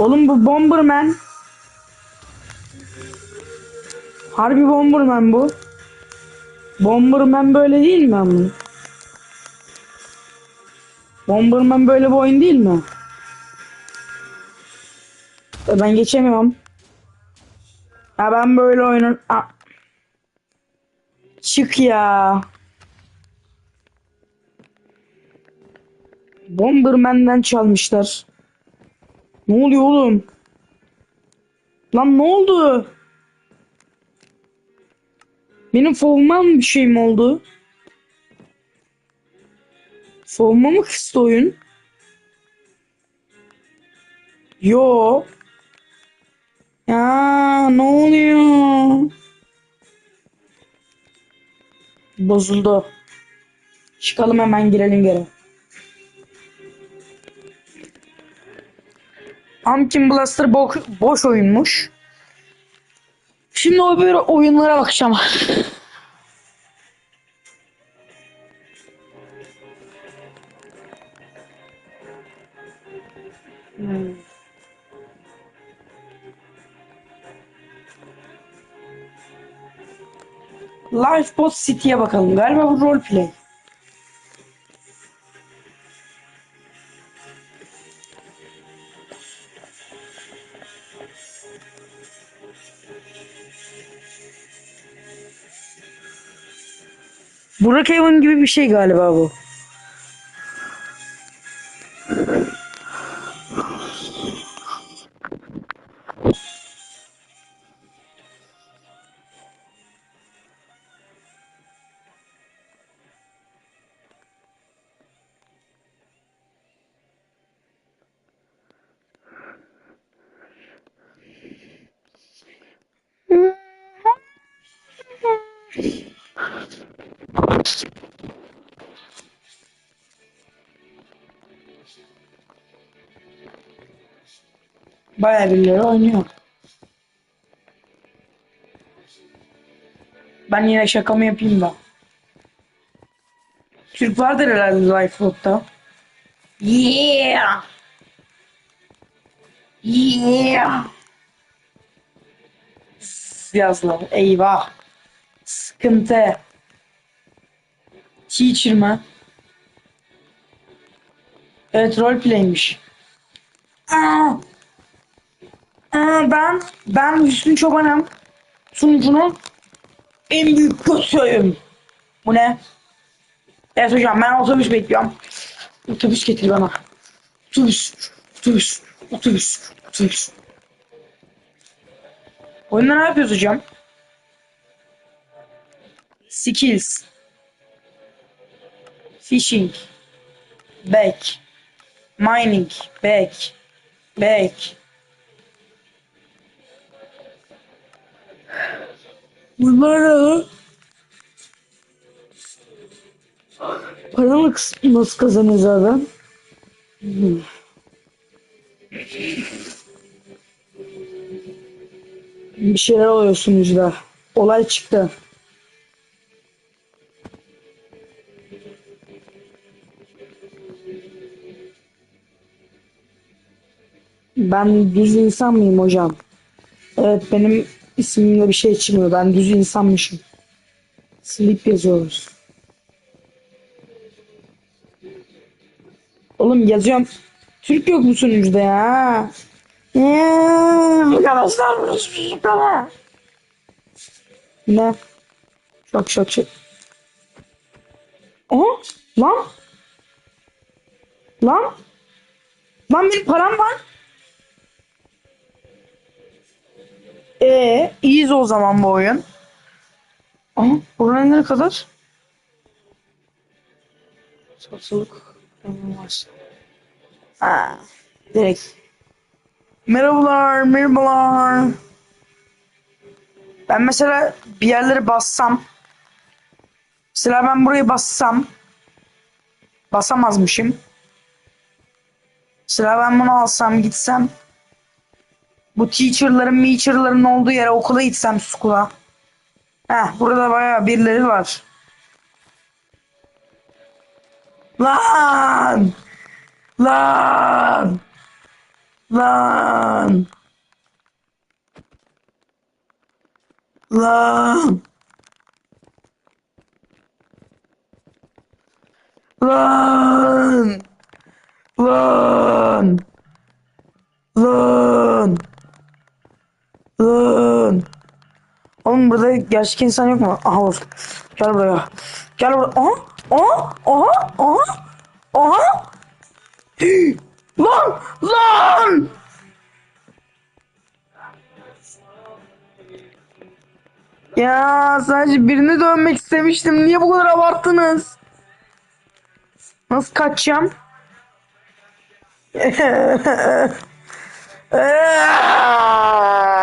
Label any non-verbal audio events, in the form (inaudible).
Oğlum bu Bomberman. Harbi Bomberman bu. Bomberman böyle değil mi ama? Bomberman böyle bir oyun değil mi? E, Ben geçemiyorum. Ya ben böyle oyunu... Aa. Çık ya. Bomberman'den çalmışlar. Ne oluyor oğlum? Lan ne oldu? Benim savunmam bir şey mi oldu? Savunma mı kıstı oyun? Yo. Ya ne oluyor? Bozuldu. Çıkalım hemen girelim geri. Pumpkin Blaster bo- boş oyunmuş. Şimdi o böyle oyunlara bakacağım. Hmm. Lifeboat City'ye bakalım. Galiba bu roleplay. Brookhaven gibi bir şey galiba bu. Bayağı birileri oynuyor. Ben yine şakamı yapayım da. Türk vardır herhalde Lifeboat'ta. Yeah! Yeah! Yazdılar. Eyvah. Sıkıntı. Teacher mı? Evet roleplay'miş. Aa! Aa, ben ben Hüsnü Çoban'ım. Sunucunun en büyük kötüyüm. Bu ne? Evet hocam ben otobüs bekliyorum. Otobüs getir bana. Otobüs, otobüs, otobüs, otobüs. Oyunda ne yapıyoruz hocam? Skills. Fishing. Back. Mining. Back. Back. Bunlar ne? Para mı nasıl kazanıyoruz adam? Bir şeyler oluyor sunucuda. Olay çıktı. Ben düz insan mıyım hocam? Evet benim ismimde bir şey çıkmıyor. Ben düz insanmışım. Sleep yazıyoruz. Oğlum yazıyorum. Türk yok bu sunucuda ya. Arkadaşlar bana. Ne? Şok şok şok. Aa, lan. Lan. Lan benim param var. Ee, iyiyiz o zaman bu oyun. Aha, buraya ne kadar? Satılık. Ha, direkt. Merhabalar, merhabalar. Ben mesela bir yerlere bassam, mesela ben buraya bassam, basamazmışım. Mesela ben bunu alsam, gitsem, bu teacher'ların, meacher'ların olduğu yere okula gitsem school'a. Heh, burada bayağı birileri var. Lan! Lan! Lan. Lan. Lan. Lan. Lan. Lan. Oğlum burada gerçek insan yok mu? Aha var. Gel buraya. Gel buraya. Aha. Aha. Aha. Aha. Aha. Lan. Lan. Ya sadece birini dövmek istemiştim. Niye bu kadar abarttınız? Nasıl kaçacağım? (laughs) (laughs)